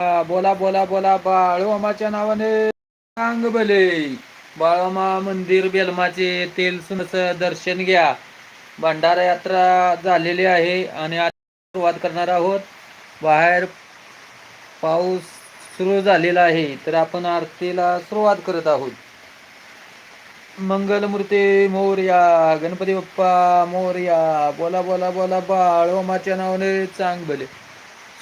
बोला बोला बोला बाळूमामाच्या नावाने सांग भले. बाळूमा मंदिर बेलमाचे तेल सुनस दर्शन घ्या. भंडारा यात्रा झालेली आहे आणि आज सुरुवात करणार आहोत. बाहेर पाऊस सुरू झालेला आहे तर आपण आरतीला सुरुवात करत आहोत. मंगलमूर्ती मोर्या गणपती बाप्पा मोर्या बोला बोला बोला बाळोमाच्या नावाने चांग भले.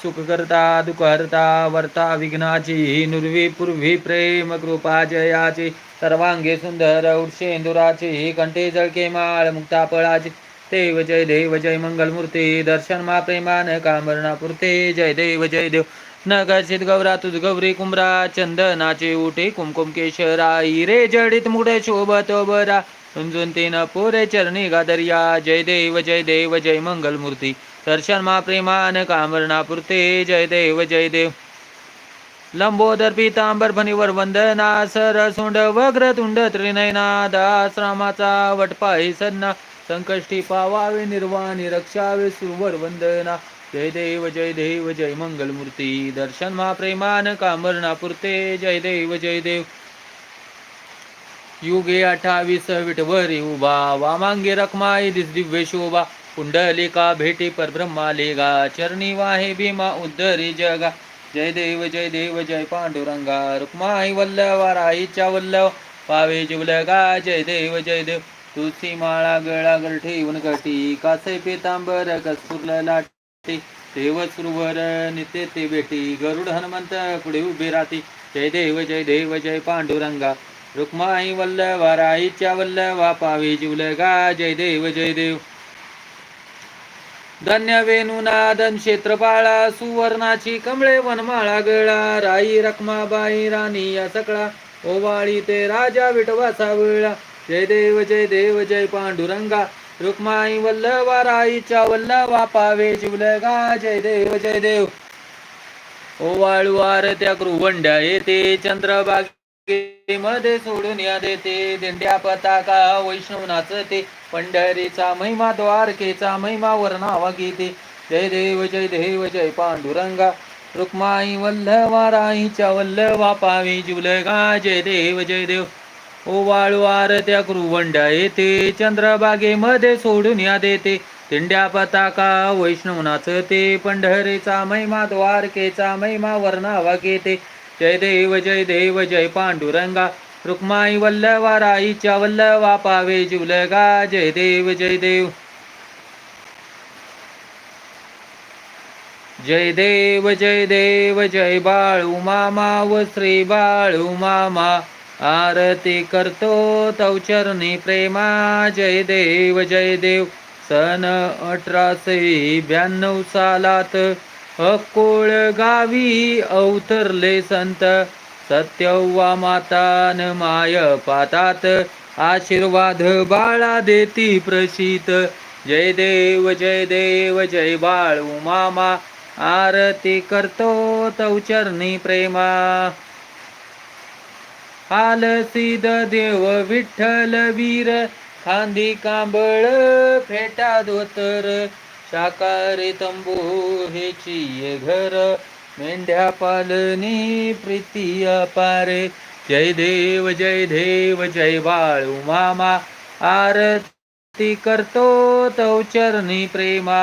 सुख करता वर्ता विघ्नाची नुर्वी पूर्वी प्रेम कृपा जयाची सर्वांगे सुंदर उर्षेंदुराची कंठे जळके माळ मुक्ता फळाची देव जय देव जय मंगलमूर्ती दर्शन मा प्रेमान कामरणापुरते जय देव जय देव न नगर्षित गौरा तुझ गौरी कुंभरा चंदनाचे उठे कुमकुम केशरा रे जडित मुडे शोभत बरा झुंझुन तीन पुरे चरणी गादर्या जय देव जय देव जय मंगलमूर्ती दर्शन मा प्रेमान कामरणा पुरते जय देव जय देव। लंबोदर पीतांबर फणीवर वंदना सर सोंड वग्र तुंड त्रिनयना दासरामाचा वटपाई सन्ना संकष्टी पावावे निर्वाणी रक्षावे सुवर वंदना। जय देव जय देव जय मंगलमूर्ती। दर्शन मा प्रेमान कामरणा पुरते जय देव जय देव। युगे अठ्ठावीस विटवरी उभा वामांगे रखमाई दिस दिव्य शोभा। कुंडलिका भेटी परब्रह्मालिगा चरणी वाहे भीमा उद्धरी जगा। जय देव जय देव जय पांडुरंगा रुक्माई वल्लवा राईच्या वल्लव पावे जिवलगा जय देव जय देव। तुळशी माळा गळा गळ ठेवून कटी कासे पितांबर कस्तुरला लाटी देव सुरवर नित्य ते भेटी गरुड हनुमंत पुढे उभे राहती। जय देव जय देव जय पांडुरंगा रुक्माई वल्लवा राईच्या वल्लवा पावे जिवलगा जय देव जय देव। धन्य वेणुनादन क्षेत्रपाळा सुवर्णाची कमळे वनमाळा गळा राई रखमाबाई राणी या सकळा ओवाळी ते राजा विठवासा वेळा. जय देव जय देव जय पांडुरंगा. रुक्माई वल्लवा राईच्या वल्लवा पावे शिवलगा जय देव जय देव. ओवाळू आरत्या कृवंड्या येते चंद्रबाग मध्ये सोडून या देते. दिंड्या पताका वैष्णव नाचते पंढरीचा महिमा द्वारकेचा महिमा वर्णावा गीते. जय देव जय देव जय पांडुरंगा. रुक्माई वल्लवा राईच्या वल्लवा पावी जुलगा. जय देव जय देव. ओवाळू आरत्या गृहवंड्या येते. चंद्रबागेमध्ये सोडून या देते. तिंड्या पताका वैष्णव नाचते पंढरीचा महिमा द्वारकेचा महिमा वर्णावा घेते जय देव जय देव जय पांडुरंगा। रुक्माई वल्लवा राईच्या वल्लवा पावे जुलगा। जय देव जय देव। जय देव जय देव जय बाळू मामा व श्री बाळू मामा। आरती करतो तव चरणी प्रेमा। जय देव जय देव। सन अठराशे ब्याण्णव सालात अकोळ गावी अवतरले संत. सत्यव्वा मातान माय पातात. आशीर्वाद बाळा देती प्रशीत. जय देव जय देव जय बाळू मामा आरती करतो तव चरणी प्रेमा. हाल सिद देव विठ्ठल वीर. खांदी कांबळ फेटा धोतर शाकारी तंबू हेची ये घर मेंढ्या पालनी प्रीती अपारे. जय देव जय देव जय बाळू मामा. आरती करतो तवचरणी प्रेमा.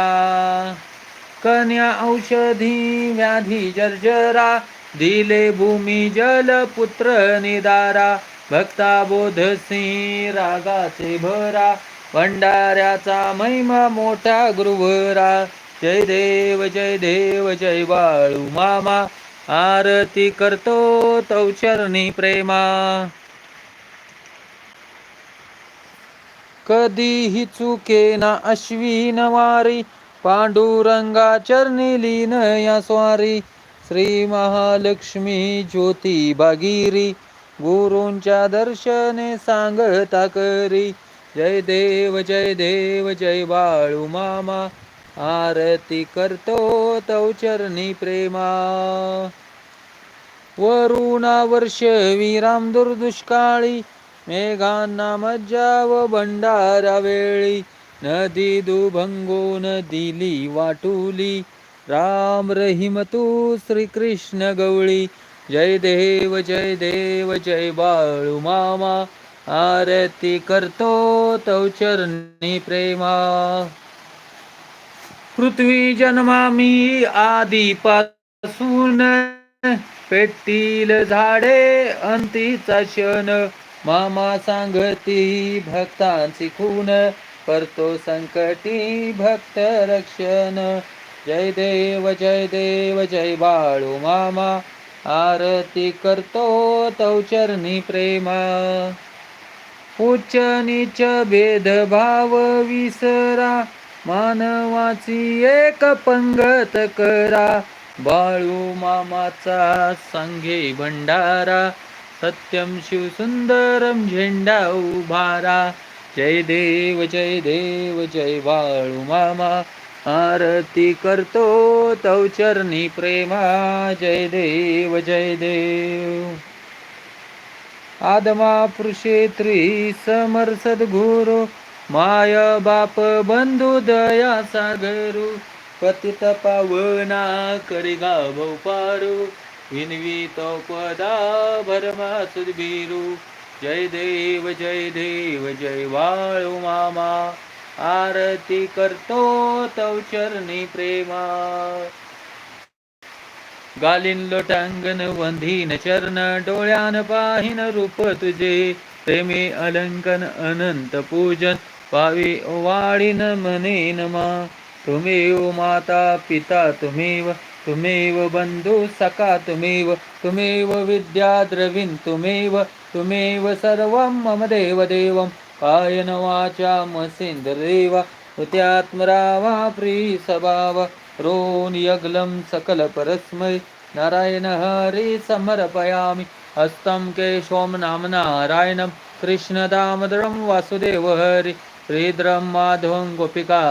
कन्या औषधी व्याधी जर्जरा. दिले भूमी जल पुत्र निदारा. भक्ता बोध सिंह रागाचे भरा. भंडाऱ्याचा महिमा मोठा गुरुवरा. जय देव जय देव जय बाळू मामा. आरती करतो तव चरणी प्रेमा. कधीही चुके ना अश्विन वारी. पांडुरंगा चरणी लीन या स्वारी. श्री महालक्ष्मी ज्योती बागिरी. गुरूंच्या दर्शने सांगता करी. जय देव जय देव जय बाळू मामा. आरती करतो तव चरणी प्रेमा. वरुणा वर्ष विराम दुर्दुष्काळी मेघांना मज्जा व भंडारा वेळी. नदी दुभंगून दिली वाटुली. राम रहीम तू श्रीकृष्ण गवळी. जय देव जय देव जय बाळू मामा. आरती करतो तवचरणी प्रेमा. पृथ्वी जन्मामी आधीपासून पेटील झाडे अंतीचा क्षण. मामा सांगती भक्तांची खून करतो संकटी भक्त रक्षण. जय देव जय देव जय बाळू मामा. आरती करतो तवचरणी प्रेमा. उच्च नीच भेदभाव विसरा. मानवाची एक पंगत करा. बाळू मामाचा संघे भंडारा. सत्यम शिवसुंदरम झेंडा उभारा. जय देव जय देव जय बाळू मामा. आरती करतो तव चरणी प्रेमा. जय देव जय देव. आदमा पुरुषेत्री समर सद्गुरु माय बाप बंधू दया सागरू पतित पावना करिगा गाव पारू विनवी तो पदा भरमा सुदबीरू जय देव जय देव जय वाळू मामा आरती करतो तव चरणी प्रेमा। गालीन लोटांगण वंधीन चरण डोळ्यान पाहिन रूप तुझे. प्रेमे अलंकन अनंत पूजन पावी वाळीन म्हणे मा. तुमेव माता पिता तुमेव तुमेव बंधू सखा तुमेव तुमेव विद्या द्रविण तुमेव तुमेव सर्वं मम देव देवं. कायन वाचा मसेन्द्रदेव हुत्यात्मरावा प्रीसभाव रोन रोनियगलं सकल परस्मै। नारायण हरि समर्पयामि। हस्तं केशवं नाम नारायणं। कृष्णदामोदरं वासुदेव हरि। श्रीद्रं माधवं गोपिका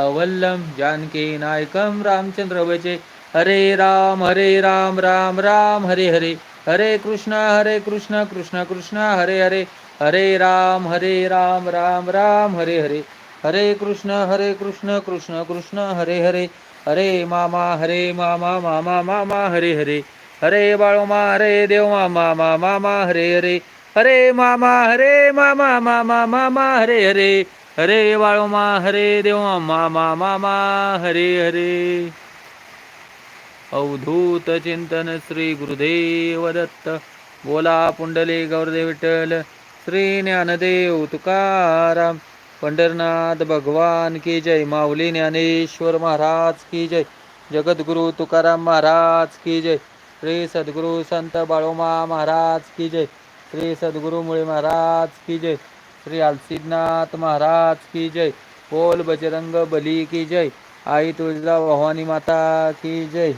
जानकीनायकं जानकी हरे राम हरे राम राम राम हरे हरे। हरे कृष्ण हरे कृष्ण कृष्ण कृष्ण हरे हरे। हरे राम हरे राम राम राम हरे हरे। हरे कृष्ण हरे कृष्ण कृष्ण कृष्ण हरे हरे. हरे मामा हरे मामा मामा मामा हरे हरे. हरे बाळोमा हरे देव मामा मामा मामा हरे हरे. हरे मामा हरे मामा मामा मामा हरे हरे. हरे बाळोमा हरे देव मामा मामा हरे हरे. अवधूत चिंतन श्री गुरुदेव दत्त. बोला पुंडले गौरदेव विठ्ठल. श्री ज्ञानदेव तुकाराम. पंढरनाथ भगवान की जय माऊली ज्ञानेश्वर महाराज की जय जगद्गुरु तुकाराम महाराज की जय श्री सद्गुरु संत बाळोमा महाराज की जय श्री सद्गुरु मुळे महाराज की जय श्री आलसीनाथ महाराज की जय बोल बजरंग बली की जय आई तुळजा भवानी माता की जय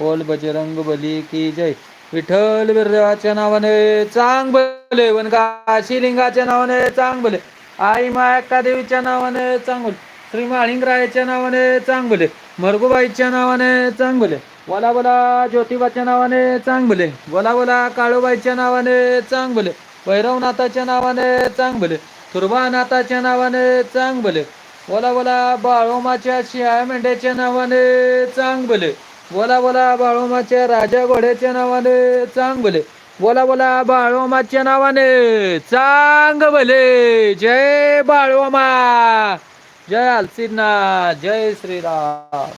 बोल बजरंग बली की जय विठ्ठल बिरदेवाच्या नावाने चांग भले वनकाशी लिंगाच्या नावाने चांग भले आई मायक्का देवीच्या नावाने चांगले श्री माळिंगरायाच्या नावाने चांगुले मरगुबाईच्या नावाने चांग भले बोला बोला ज्योतिबाच्या नावाने चांग भले बोला बोला काळूबाईच्या नावाने चांगले भैरवनाथाच्या नावाने चांग भले नावाने चांग भले बोला बोला बाळोमाच्या शिया मेंढ्याच्या नावाने चांग भले बोला बोला बाळोमाच्या राजा घोड्याच्या नावाने चांगले बोला बोला बाळोमाच्या नावाने. चांग भले. जय बाळोमा जय अलसिन्ना जय श्रीराम.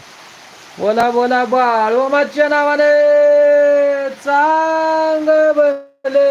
बोला बोला बाळोमाच्या नावाने. चांग भले.